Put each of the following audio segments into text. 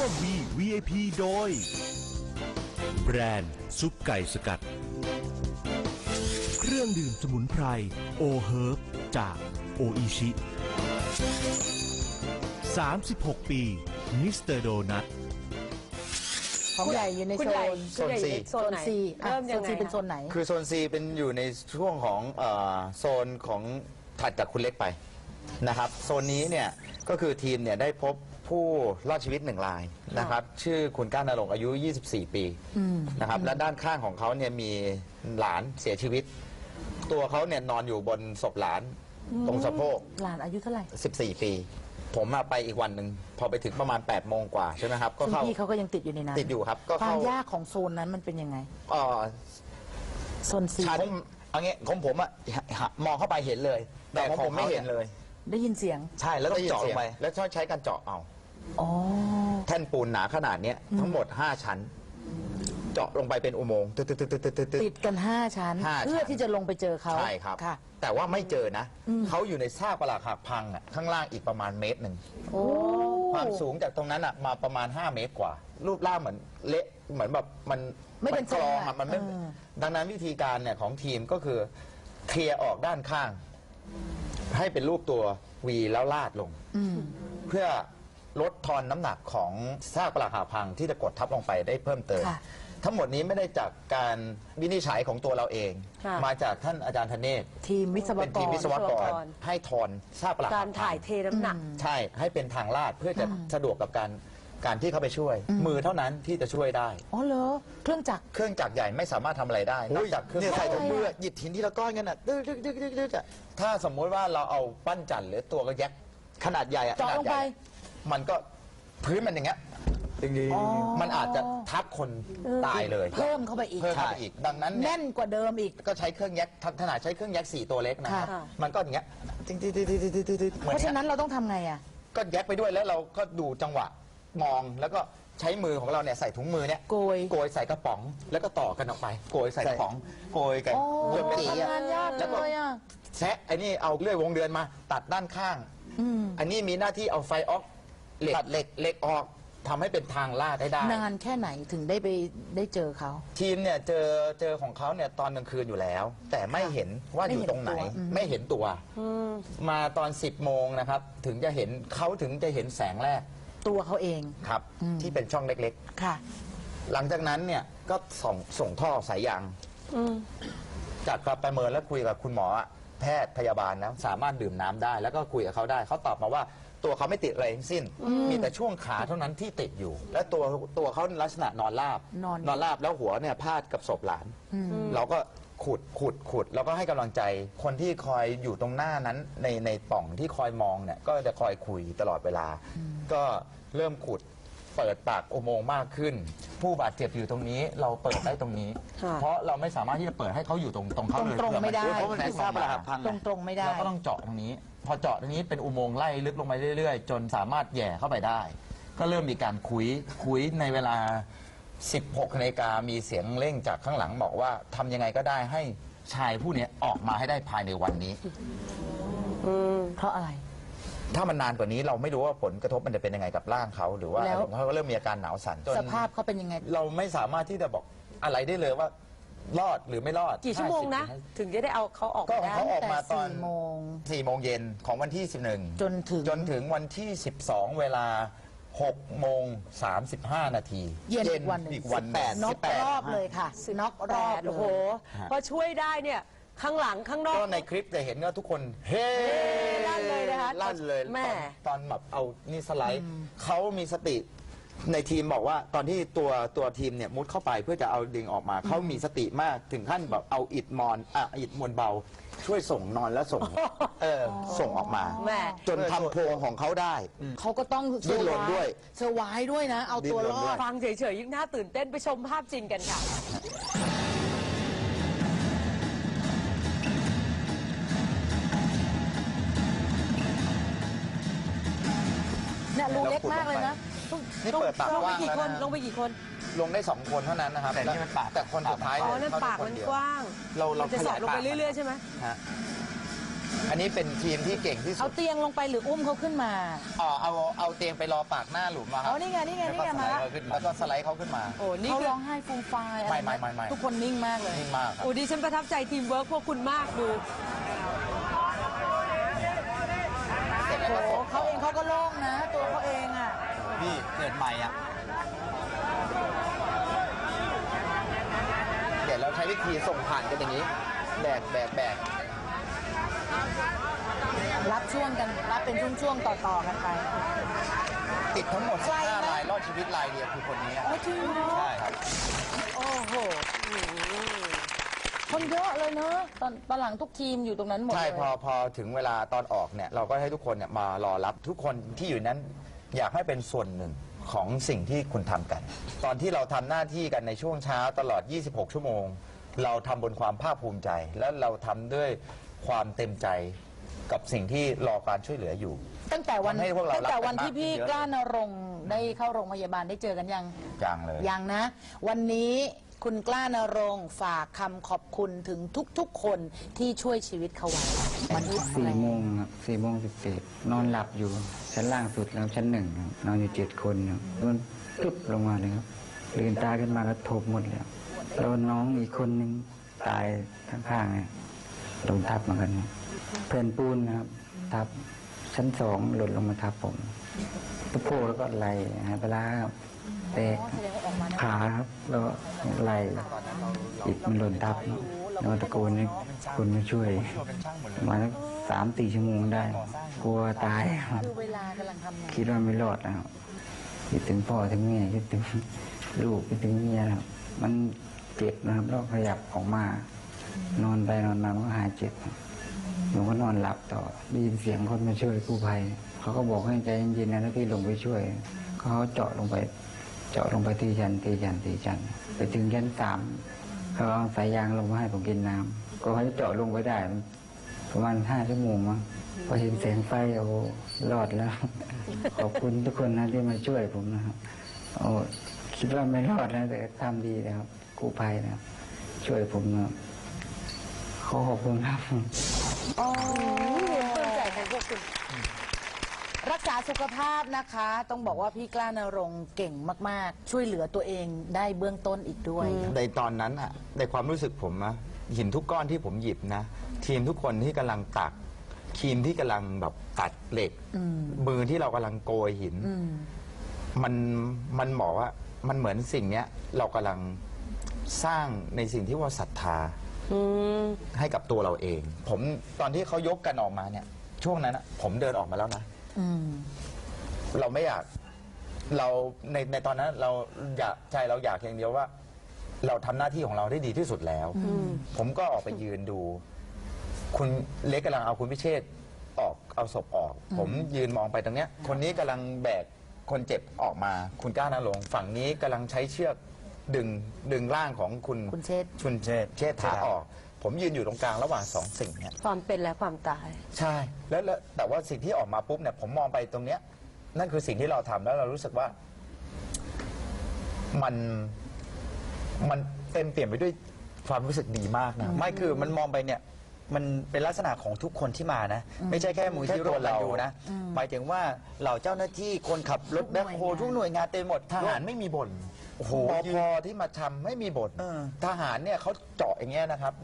ร่วม V VIP โดย แบรนด์ซุปไก่สกัด เครื่องดื่มสมุนไพร โอเฮิร์บจากโออิชิ 36 ปีมิสเตอร์โดนัทของใหญ่อยู่ในคุณโซใหญ่นคุณใหญ่โซนอยู่ในโซโซนนไหนซีอะเริ่มโซยังนไงซีเป็นคะโซนไหน คือโซน C เป็นอยู่ในช่วงของเออโซนของถัดจากคุณเล็กไปนะครับ โซนนี้เนี่ยก็คือทีมเนี่ยได้พบ ผู้รอดชีวิตหนึ่งรายนะครับชื่อคุณก้านนรงค์อายุ 24 ปีนะครับและด้านข้างของเขาเนี่ยมีหลานเสียชีวิต ตัวเขาเนี่ยนอนอยู่บนศพหลานตรงสะโพก หลานอายุเท่าไหร่ 14 ปี ผมมาไปอีกวันหนึ่งพอไปถึงประมาณ8โมงกว่าใช่ไหมครับก็ซึ่งเข้า พี่เขาก็ยังติดอยู่ในนั้นติดอยู่ครับก็ควาเข้ามยากของโซนนั้นมันเป็นยังไง เอ่อโซนซีชั้นเอางี้ของผมอะหามองเข้าไปเห็นเลย แต่ของผมไม่เห็นเลย ได้ยินเสียง ใช่แล้วต้องเจาะลงไป แล้วใช้การเจาะเอา อ๋อ แท่นปูนหนาขนาดเนี้ยทั้งหมด 5 ชั้น เจาะลงไปเป็นอุโมงค์ตึ๊ดตึ๊ดตึ๊ดตึ๊ดตึ๊ดตึ๊ด ติดกัน 5 ชั้น ห้าเพื่อชั้นที่จะลงไปเจอเขาใช่ครับ ค่ะ แต่ว่าไม่เจอนะเขาอยู่ในซากปรักหักพังอะข้างล่างอีกประมาณเมตรหนึ่ง โอ้ความสูงจากตรงนั้นอะมาประมาณ 5 เมตรกว่า รูปร่างเหมือนเละเหมือนแบบมันไม่เป็นกรองทรงอะอะมันไม่เออ ดังนั้นวิธีการเนี่ยของทีมก็คือเคลียร์ออกด้านข้าง ให้เป็นรูปตัววีแล้วลาดลง อืม เพื่อ ลดทอนน้ำหนักของซากปรักหักพังที่จะกดทับลงไปได้เพิ่มเติม ค่ะทั้งหมดนี้ไม่ได้จากการวินิจฉัยของตัวเราเอง ค่ะ มาจากท่านอาจารย์ธเนศทีมวิศวเป็นกทีมร วิศวกร วิศวกร ให้ทอนซากปรักหักกาพัรงถ่ายเทน้ำหนัก ใช่ให้เป็นทางลาดเพื่อจะสะดวกกับการการที่เข้าไปช่วย มือเท่านั้นที่จะช่วยได้ อ๋อเหรอเครื่องจักร เครื่องจักรใหญ่ไม่สามารถทำอะไรได้นอกจากเครื่องเนี่ยใส่ถุงมืออะไรอะหยิบหินทีละก้อนกันอะตึ๊ดตึ๊ดตึ๊ดตึ๊ดตึ๊ดอะถ้าสมมุติว่าเราเอาปั้นจันทร์หรือตัวกระแยกขนาดใหญ่อะเจาะลงไปขนาดใหญ่ มันก็พื้นมันอย่างเงี้ยจริงอ๋อมันอาจจะทับคนตายเลยเพิ่มเข้าไปอีกเพิ่มเข้าไปอีก ดังนั้นเนี่ยแน่นกว่าเดิมอีก ก็ใช้เครื่องแยกขนาดใช้เครื่องแยกสี่ตัวเล็กนะครับค่ะ มันก็อย่างเงี้ยๆตึ๊ดตึ๊ดตึ๊ดตึ๊ดตึ๊ดตึ๊ดตึ๊ดเหมืเพอนราะฉะเนี้ยนั้นเราต้องทำไงอะ ก็แยกไปด้วยแล้วเราก็ดูจังหวะมองแล้วก็ใช้มือของเราเนี่ยใส่ถุงมือเนี่ยโกย โกยใส่กระป๋องแล้วก็ต่อกันออกไป โกยใส่กระป๋องโกยกันโอ้จนเป็นสีทำงานยากจังเลยอะ แซะไอ้นี่เอาเลื่อยวงเดือนมา ตัดด้านข้าง อืม อันนี้มีหน้าที่เอาไฟออก เหล็กเหล็กเหล็กออกทำให้เป็นทางลาดได้ได้ นานแค่ไหนถึงได้ไปได้เจอเขา ทีมเนี่ยเจอเจอของเขาเนี่ยตอนกลางคืนอยู่แล้ว แต่ไม่เห็นว่าอยู่ตรงไหน ไม่เห็นตัวอืมไม่เห็นตัวมาตอน 10โมงนะครับ ถึงจะเห็นเขาถึงจะเห็นแสงแรกตัวเขาเอง ครับ อืม ที่เป็นช่องเล็กค่ะ ๆ หลังจากนั้นเนี่ยก็ส่งส่งท่อสายยางอืมจากการประเมินและคุยกับคุณหมออะ แพทย์พยาบาลแล้วสามารถดื่มน้ำได้ แล้วก็คุยกับเขาได้ เขาตอบมาว่าตัวเขาไม่ติดอะไรทั้งสิ้น มีแต่ช่วงขาเท่านั้นที่ติดอยู่ และตัวตัวเขาลักษณะนอนราบนอนนอน ราบแล้วหัวเนี่ยพาดกับศพหลาน เราก็ขุดขุดขุดแล้วก็ให้กำลังใจ คนที่คอยอยู่ตรงหน้านั้นในในปล่องที่คอยมองเนี่ยก็จะคอยคุยตลอดเวลา ก็เริ่มขุด เปิดปากอุโมงค์มากขึ้น ผู้บาดเจ็บอยู่ตรงนี้เราเปิดได้ตรงนี้ ค่ะเพราะเราไม่สามารถที่จะเปิดให้เขาอยู่ตรงตรงเขาเลยตรงๆไม่ได้เพราะมันเป็นซากปรักหักพังตรงตรงๆไม่ได้ เราก็ต้องเจาะตรงนี้ พอเจาะตรงนี้เป็นอุโมงค์ไล่ลึกลงไปเรื่อย ๆ จนสามารถแหย่เข้าไปได้ ก็เริ่มมีการคุยคุยในเวลา 16นาฬิกามีเสียงเร่งจากข้างหลังบอกว่าทำยังไงก็ได้ให้ชายผู้เนี้ยออกมาให้ได้ภายในวันนี้ เพราะอะไร ถ้ามันนานกว่านี้เราไม่รู้ว่าผลกระทบมันจะเป็นยังไงกับร่างเขาหรือว่าแล้ว เขาก็เริ่มมีอาการหนาวสั่นจนสภาพเขาเป็นยังไง เราไม่สามารถที่จะบอกอะไรได้เลยว่ารอดหรือไม่รอดกี่ชั่วโมงนะ 50ถึงจะได้เอาเขาออกก็มาของได้ เขาออกมาตอนแต่4โมง 4โมงเย็นของวันที่ 11 จนถึงจนถึงวันที่ 12 เวลา6โมง35 นาทีเย็นอีกวันหนึ่งอีกวันหนึ่งน็อกรอบเลยค่ะน็อกรแปอบดเลโอ้โหย พอช่วยได้เนี่ย ข้างหลังข้างนอก ก็ในคลิปจะเห็นว่าทุกคนเฮ้ลั่นเลยนะคะลั่นเลยแม่ ตอนตอนแบบเอานี่สไลด์เขามีสติในทีมบอกว่าตอนที่ตัวตัวทีมเนี่ยมุดเข้าไปเพื่อจะเอาดึงออกมาเขามีสติมากถึงขั้นแบบเอาอิดมอนอะอิดมวลเบา ช่วยส่งนอนแล้วส่งเออส่งออกมา แม่ จนทำโพรงของเขาได้ เขาก็ต้องดิ้นรนด้วยเซอร์ไวส์ด้วยนะ เอาตัวดิ้นรรนอด้วดยฟังเฉยๆยิ่งน่าตื่นเต้นไปชมภาพจริงกันค่ะ รูเล็กมากเลยนะนี่เปิดปากลงกไปว้างกี่แล้วคนนะ ลงไปกี่คน ลงได้สองคนเท่านั้นนะครับแต่นี่มันปากแต่คนสุดท้ายอ๋อเยนั่นเข้ปากได้คมันเดียวกว้าง เราเรามันจะสอดลงไปเรื่อยๆใช่ไหมฮะอันนี้เป็นทีมที่เก่งที่สุเอาดเตียงลงไปหรืออุ้มเขาขึ้นมาอ๋อเอาเอาเตียงไปรอปากหน้าหลุมอะครัอ๋อนี่ไงนี่ไงนี่ไงแล้วก็สลด์มาละเขาขึ้นแล้วก็สไลด์เขาขึ้นมา โอ้นี่เขาคือร้องไห้ฟูมฟายอะไรไม่ไม่ไม่ไม่ทุกคนนิ่งมากเลย นิ่งมากครับโอ้ดิฉันประทับใจทีมเวิร์กพวกคุณมากดูเสร็จแล้วโอ้ก็โหส่งเขาเองเขาก็โล่งนะ พี่เกิดใหม่อะเดี๋ยวเราใช้วิธีส่งผ่านกันอย่างนี้ แบกแบกแบกรับช่วงกันรับเป็นช่วงๆต่อๆกันไป ติดทั้งหมดไกลไหม 15ลายรอดชีวิตลายเดียวคือคนนี้อะโอ้จริงเหรอใช่ครับโอ้โหคนเยอะเลยเนอะตอนตอนหลังทุกทีมอยู่ตรงนั้นหมดใช่เลยพอพอถึงเวลาตอนออกเนี่ยเราก็ให้ทุกคนเนี่ยมารอรับทุกคนที่อยู่นั้น อยากให้เป็นส่วนหนึ่งของสิ่งที่คุณทำกัน ตอนที่เราทำหน้าที่กันในช่วงเช้าตลอด 26 ชั่วโมง เราทำบนความภาคภูมิใจ และเราทำด้วยความเต็มใจกับสิ่งที่รอการช่วยเหลืออยู่ ตั้งแต่วันทำให้พวกเราตั้งแต่วันรักกันที่พี่มากขึ้นเยอะ กล้านรงค์ได้เข้าโรงพยาบาลได้เจอกันยังจังเลย ยังนะ วันนี้ คุณกล้านรงค์ฝากคำขอบคุณถึงทุกๆคนที่ช่วยชีวิตเขาไว้วันนี้สี่โมงครับสี่โมงสิบเศษนอนหลับอยู่ชั้นล่างสุดแล้วชั้นหนึ่งครับนอนอยู่เจ็ดคนครับมันปึ๊บลงมาเลยครับลืมตาขึ้นมาก็ทบหมดแล้วแล้วน้องอีกคนนึงตายข้างๆเนี่ยโดนทับเหมือนกันครับแผ่นปูนนะครับ ทับชั้นสองหล่นลงมาทับผมตะโพแล้วก็ไหลหายไปแล้วครับ แตกแสดงว่าออกมานะขาครับแล้วไหลอิดมันหล่นทับนอะแล้วตะโกนให้คนมาช่วยมาสักสามสี่ชั่วโมงได้ กลัวตายครับคิดว่าไม่รอดนะครับคิดถึงพ่อถึงแม่คิดถึงลูกคิดถึงเมียครับมันเจ็บนะครับแล้วขยับออกมา นอนไปนอนมามันก็หายเจ็บครับผมก็นอนหลับต่อได้ยินเสียงคนมาช่วยกู้ภัยเขาก็บอกให้ใจเย็นๆนะแล้วพี่ลงไปช่วยเขาเจาะลงไป เจาะลงไปทีจันทีจันทีจันไปถึงชั้นสามเขาเอาสายยางลงมาให้ผมกินน้ำก็เขาจะเจาะลงไปได้ ประมาณห้าชั่วโมงมั้งพอเห็นแสงไฟโอ้รอดแล้ว ขอบคุณทุกคนนะที่มาช่วยผมนะครับโอ้คิดว่าไม่รอดนะแต่ทำดีนะครับกู้ภัยนะครับช่วยผมนะขอขอบคุณครับอ๋อปลื้มใจของพวกคุณ รักษาสุขภาพนะคะ ต้องบอกว่าพี่กล้านรงค์เก่งมาก ๆ ช่วยเหลือตัวเองได้เบื้องต้นอีกด้วย ในตอนนั้นอะในความรู้สึกผมนะหินทุกก้อนที่ผมหยิบนะ ทีมทุกคนที่กำลังตักทีมที่กำลังแบบตัดเหล็กมือที่เรากำลังโกยหินมันมันบอกว่ามันเหมือนสิ่งเนี้ยเรากำลังสร้างในสิ่งที่ว่าศรัทธาให้กับตัวเราเอง ผมตอนที่เขายกกันออกมาเนี่ย ช่วงนั้นอะผมเดินออกมาแล้วนะ อืม เราไม่อยาก เราในในตอนนั้นเราอยากใจเราอยากอย่างเดียวว่า เราทำหน้าที่ของเราได้ดีที่สุดแล้ว ผมก็ออกไปยืนดู คุณเล็กกำลังเอาคุณพิเชษฐ์ออกเอาศพออก ผมยืนมองไปตรงเนี้ย คนนี้กำลังแบกคนเจ็บออกมา คุณกล้านาลงค์ฝั่งนี้กำลังใช้เชือกดึงดึงร่างของคุณคุณเชษฐ์ คุณเชษฐ์เชษฐาออก ผมยืนอยู่ตรงกลางระหว่างสองสิ่งเนี่ยความเป็นและความตาย ใช่แล้วแล้วแต่ว่าสิ่งที่ออกมาปุ๊บเนี่ย ผมมองไปตรงเนี้ย นั่นคือสิ่งที่เราทำแล้วเรารู้สึกว่า มันมันเต็มเปลี่ยนไปด้วยความรู้สึกดีมากนะ ไม่คือมันมองไปเนี่ย มันเป็นลักษณะของทุกคนที่มานะ ไม่ใช่แค่มูลที่แค่โรตัวมเราเราอยู่นะ หมายถึงว่าเหล่าเจ้าหน้าที่คนขับรถแบ็คโฮทุกหน่วยงานเต็มหมดทหารไม่มีบ่นโอ้โหปยืพที่มาทำไม่มีบ่นเออทหารเนี่ยเขาเจาะอย่างเงี้ยนะครับ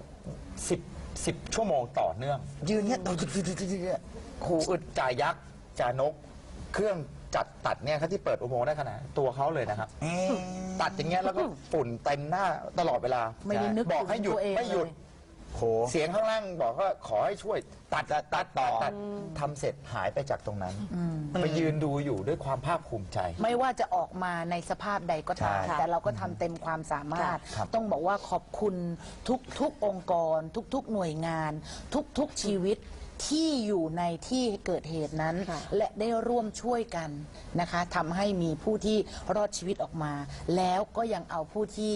สิบสิบชั่วโมงต่อเนื่อง ยืนเนี่ยตัวครูอึดจ่ายักษ์จ่านก เครื่องจัดตัดเนี่ยเขาที่เปิดอุโมงค์ได้ขนาดตัวเขาเลยนะครับ ตัดอย่างเงี้ยแล้วก็ฝุ่นเต็มหน้าตลอดเวลา ไม่ได้นึกบอกให้หยุดถึงตัวเองไม่หยุดเลย โห เสียงข้างล่างบอกว่าขอให้ช่วยตัดตัดตัดต่อตัดทำเสร็จหายไปจากตรงนั้น ไปยืนดูอยู่ด้วยความภาคภูมิใจ ไม่ว่าจะออกมาในสภาพใดก็ตามใช่แต่เราก็ทำเต็มความสามารถ ครับต้องบอกว่าขอบคุณทุกๆองค์กร ทุก ๆ หน่วยงาน ทุก ๆ ชีวิต ที่อยู่ในที่เกิดเหตุนั้น ค่ะและได้ร่วมช่วยกันนะคะทำให้มีผู้ที่รอดชีวิตออกมา แล้วก็ยังเอาผู้ที่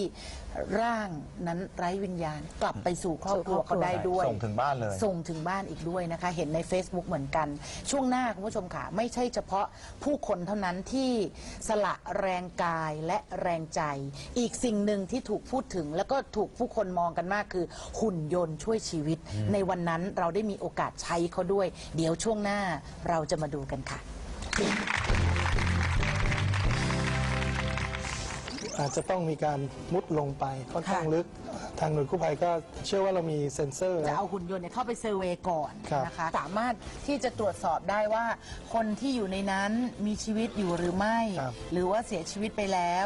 ร่างนั้นไร้วิญญาณ กลับไปสู่ครอบครัว เขาได้ด้วย ส่งถึงบ้านเลย ส่งถึงบ้านอีกด้วยนะคะ เห็นใน Facebook เหมือนกัน ช่วงหน้าคุณผู้ชมค่ะ ไม่ใช่เฉพาะผู้คนเท่านั้นที่สละแรงกายและแรงใจ อีกสิ่งหนึ่งที่ถูกพูดถึง แล้วก็ถูกผู้คนมองกันมากคือ หุ่นยนต์ช่วยชีวิต ในวันนั้นเราได้มีโอกาสใช้ช้เขาด้วย เดี๋ยวช่วงหน้าเราจะมาดูกันค่ะ อาจจะต้องมีการมุดลงไปค่อนข้างลึก ทางหน่วยกู้ภัยก็เชื่อว่าเรามีเซ็นเซอร์ จะเอาหุ่นยนต์เนี่ยเข้าไปเซอร์เวย์ก่อนครับ นะคะ สามารถที่จะตรวจสอบได้ว่า คนที่อยู่ในนั้นมีชีวิตอยู่หรือไม่หรือว่าเสียชีวิตไปแล้ว